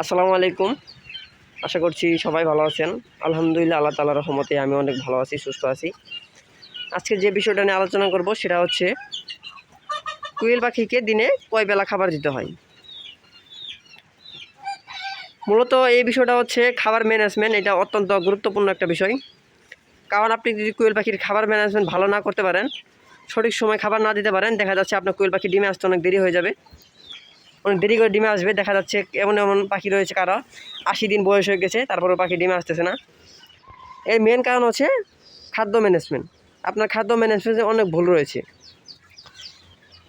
আসসালামু আলাইকুম। আশা করছি সবাই ভালো আছেন। আলহামদুলিল্লাহ আল্লাহ তালার রহমতে আমি অনেক ভালো আছি, সুস্থ আছি। আজকে যে বিষয়টা নিয়ে আলোচনা করব সেটা হচ্ছে কুইল পাখিকে দিনে কয় বেলা খাবার দিতে হয়? মূলত এই বিষয়টা হচ্ছে খাবার ম্যানেজমেন্ট এটা অত্যন্ত গুরুত্বপূর্ণ একটা বিষয়। কারণ আপনি যদি কুইল পাখির খাবার ম্যানেজমেন্ট ভালো না করতে পারেন, সঠিক সময় খাবার না দিতে পারেন, দেখা যাচ্ছে আপনার কুইল পাখি ডিমে আসতে অনেক দেরি হয়ে যাবে। অনেক দেরি করে ডিমে আসবে, দেখা যাচ্ছে এমন এমন পাখি রয়েছে কারও। আশি দিন বয়স হয়ে গেছে তারপরে পাখি ডিমে আসতেছে না। এর মেন কারণ হচ্ছে খাদ্য ম্যানেজমেন্ট আপনার খাদ্য ম্যানেজমেন্টে অনেক ভুল রয়েছে।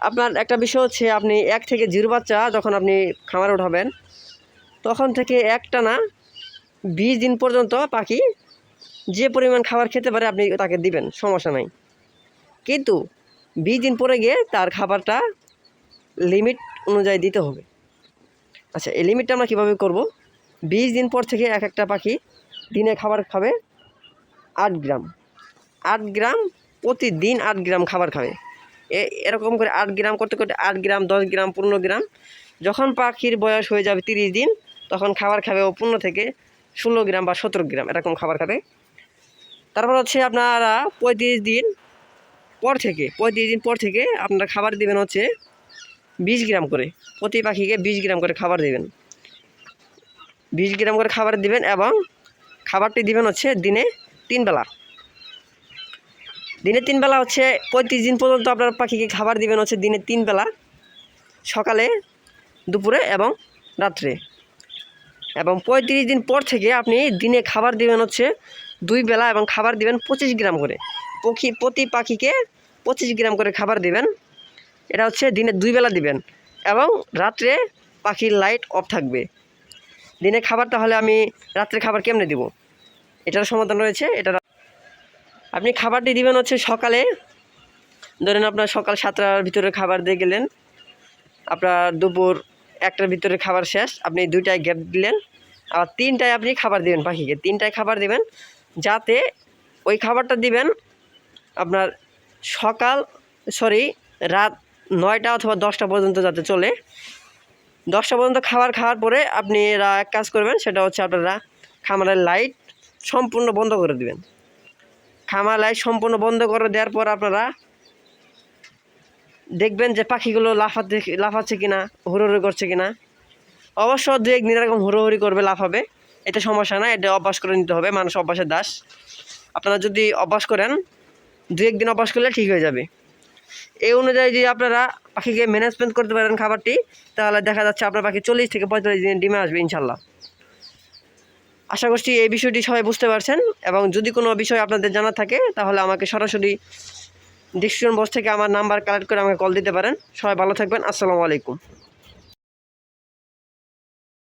আপনার একটা বিষয় হচ্ছে, আপনি এক থেকে জিরো বাচ্চা যখন আপনি খামারে উঠাবেন, তখন থেকে একটা না বিশ দিন পর্যন্ত পাখি যে পরিমাণ খাবার খেতে পারে আপনি তাকে দিবেন, সমস্যা নাই। কিন্তু বিশ দিন পরে গিয়ে তার খাবারটা লিমিট অনুযায়ী দিতে হবে। আচ্ছা এই লিমিটটা আমরা কীভাবে করব? বিশ দিন পর থেকে এক একটা পাখি দিনে খাবার খাবে আট গ্রাম। আট গ্রাম প্রতিদিন আট গ্রাম খাবার খাবে। এ- এরকম করে আট গ্রাম করতে করতে আট গ্রাম, দশ গ্রাম, পনেরো গ্রাম। যখন পাখির বয়স হয়ে যাবে তিরিশ দিন, তখন খাবার খাবে ও পনেরো থেকে ষোলো গ্রাম বা সতেরো গ্রাম এরকম খাবার খাবে। তারপর হচ্ছে আপনারা পঁয়ত্রিশ দিন পর থেকে, পঁয়ত্রিশ দিন পর থেকে আপনারা খাবার দেবেন হচ্ছে বিশ গ্রাম করে। প্রতি পাখিকে বিশ গ্রাম করে খাবার দেবেন। বিশ গ্রাম করে খাবার দিবেন এবং খাবারটি দিবেন হচ্ছে দিনে তিন বেলা। দিনে তিন বেলা হচ্ছে পঁয়ত্রিশ দিন পর্যন্ত আপনার পাখিকে খাবার দিবেন হচ্ছে দিনে তিন বেলা, সকালে, দুপুরে এবং রাত্রে। এবং পঁয়ত্রিশ দিন পর থেকে আপনি দিনে খাবার দিবেন হচ্ছে দুই বেলা এবং খাবার দিবেন পঁচিশ গ্রাম করে। পক্ষী প্রতি পাখিকে পঁচিশ গ্রাম করে খাবার দিবেন এটা হচ্ছে দিনে দুই বেলা দিবেন এবং রাত্রে পাখির লাইট অফ থাকবে। দিনে খাবার তাহলে আমি রাত্রে খাবার কেমনে দিব? এটার সমাধান রয়েছে, এটা আপনি খাবারটি দিবেন হচ্ছে সকালে। ধরেন আপনার সকাল সাতটার ভিতরে খাবার দিয়ে গেলেন, আপনার দুপুর একটার ভিতরে খাবার শেষ, আপনি দুইটায় গ্যাপ দিলেন আর তিনটায় আপনি খাবার দিবেন পাখিকে। তিনটায় খাবার দিবেন, যাতে ওই খাবারটা দিবেন আপনার সকাল সরি রাত নয়টা অথবা দশটা পর্যন্ত যাতে চলে। দশটা পর্যন্ত খাবার খাওয়ার পরে আপনি এরা এক কাজ করবেন, সেটা হচ্ছে আপনারা খামারের লাইট সম্পূর্ণ বন্ধ করে দিবেন। খামার লাইট সম্পূর্ণ বন্ধ করে দেওয়ার পর আপনারা দেখবেন যে পাখিগুলো লাফাতে, লাফাচ্ছে কিনা, হুড়োহুড়ি করছে কিনা। অবশ্য দু একদিন এরকম হুড়োহুড়ি করবে, লাফাবে। এটা সমস্যা না, এটা অভ্যাস করে নিতে হবে, মানুষ অভ্যাসের দাস। আপনারা যদি অভ্যাস করেন, দু একদিন অভ্যাস করলে ঠিক হয়ে যাবে। এই অনুযায়ী যদি আপনারা পাখিকে ম্যানেজমেন্ট করতে পারেন খাবারটি, তাহলে দেখা যাচ্ছে আপনার পাখি চল্লিশ থেকে পঁয়তাল্লিশ দিনের ডিমে আসবে ইনশাল্লাহ। আশা করছি এই বিষয়টি সবাই বুঝতে পারছেন এবং যদি কোনো বিষয় আপনাদের জানা থাকে, তাহলে আমাকে সরাসরি ডিসিশন বক্স থেকে আমার নাম্বার কালেক্ট করে আমাকে কল দিতে পারেন। সবাই ভালো থাকবেন, আসসালামু আলাইকুম।